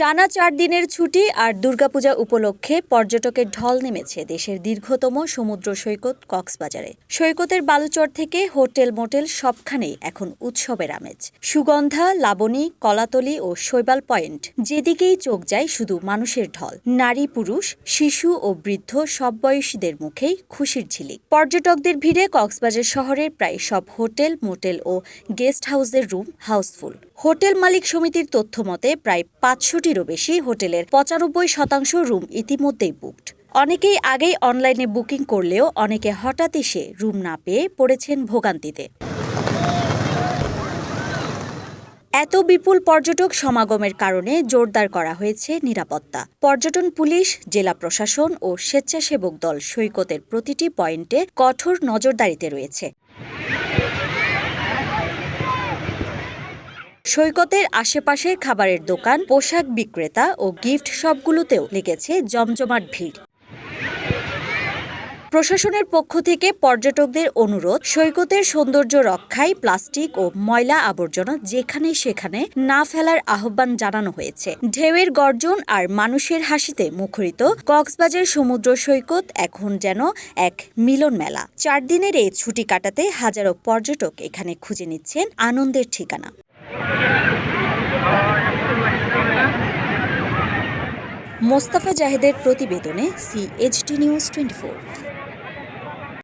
টানা চার দিনের ছুটি আর দুর্গাপূজা উপলক্ষে পর্যটকের ঢল নেমেছে দেশের দীর্ঘতম সমুদ্র সৈকত কক্সবাজারে। সৈকতের বালুচর থেকে হোটেল মোটেল সবখানেই এখন উৎসবের আমেজ। সুগন্ধা, লাবণী, কলাতলি ও শৈবাল পয়েন্ট যেদিকেই চোখ যায় শুধু মানুষের ঢল। নারী পুরুষ, শিশু ও বৃদ্ধ সব বয়সীদের মুখেই খুশির ঝিলিক। পর্যটকদের ভিড়ে কক্সবাজার শহরের প্রায় সব হোটেল মোটেল ও গেস্ট হাউসের রুম হাউসফুল। হোটেল মালিক সমিতির তথ্য মতে, প্রায় পাঁচশোটিরও বেশি হোটেলের পঁচানব্বই শতাংশ রুম ইতিমধ্যেই বুকড অনেকেই আগেই অনলাইনে বুকিং করলেও অনেকে হঠাৎ এসে রুম না পেয়ে পড়েছেন ভোগান্তিতে। এত বিপুল পর্যটক সমাগমের কারণে জোরদার করা হয়েছে নিরাপত্তা। পর্যটন পুলিশ, জেলা প্রশাসন ও স্বেচ্ছাসেবক দল সৈকতের প্রতিটি পয়েন্টে কঠোর নজরদারিতে রয়েছে। সৈকতের আশেপাশের খাবারের দোকান, পোশাক বিক্রেতা ও গিফট শপগুলোতেও লেগেছে জমজমাট ভিড়। প্রশাসনের পক্ষ থেকে পর্যটকদের অনুরোধ, সৈকতের সৌন্দর্য রক্ষায় প্লাস্টিক ও ময়লা আবর্জনা যেখানে সেখানে না ফেলার আহ্বান জানানো হয়েছে। ঢেউয়ের গর্জন আর মানুষের হাসিতে মুখরিত কক্সবাজার সমুদ্র সৈকত এখন যেন এক মিলন মেলা চার দিনের এই ছুটি কাটাতে হাজারো পর্যটক এখানে খুঁজে নিচ্ছেন আনন্দের ঠিকানা। মোস্তাফা জাহেদের প্রতিবেদনে সিএইচটি নিউজ টোয়েন্টি